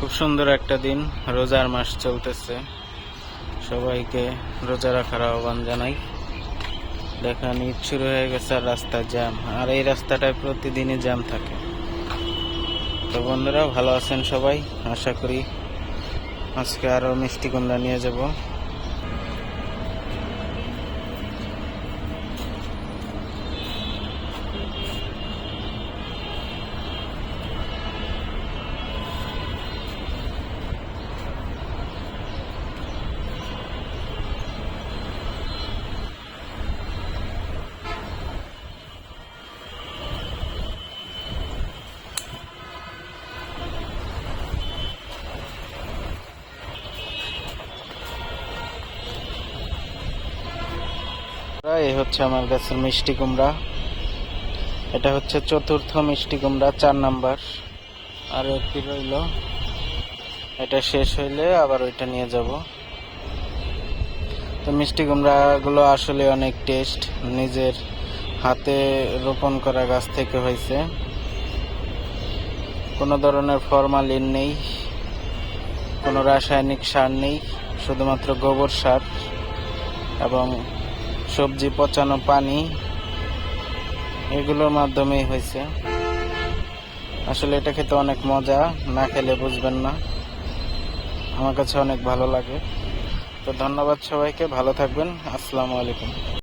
খুব সুন্দর একটা দিন। রোজার মাস চলতেছে। সবাইকে রোজা রাখার আহ্বান জানাই। দেখেন ঈদ শুরু হয়ে গেছে আর রাস্তা জ্যাম। আর এই রাস্তাটায় প্রতিদিনই জ্যাম থাকে। তো বন্ধুরা, ভালো আছেন সবাই? আশা করি আজকে আরও মিষ্টি কুমড়া নিয়ে যাব। এই হচ্ছে আমার গাছের মিষ্টি কুমড়া। এটা হচ্ছে চতুর্থ মিষ্টি কুমড়া, চার নাম্বার। আর একটি রইল। এটা শেষ হইলে আবার ওইটা নিয়ে যাব। তো মিষ্টি কুমড়াগুলো আসলে অনেক টেস্ট। নিজের হাতে রোপণ করা গাছ থেকে হয়েছে। কোনো ধরনের ফরমালিন নেই, কোনো রাসায়নিক সার নেই, শুধুমাত্র গোবর সার এবং সবজি পচানো পানি এগুলোর মাধ্যমেই হয়েছে। আসলে এটা খেতে অনেক মজা, না খেলে বুঝবেন না। আমার কাছে অনেক ভালো লাগে। তো ধন্যবাদ সবাইকে, ভালো থাকবেন। আসসালামু আলাইকুম।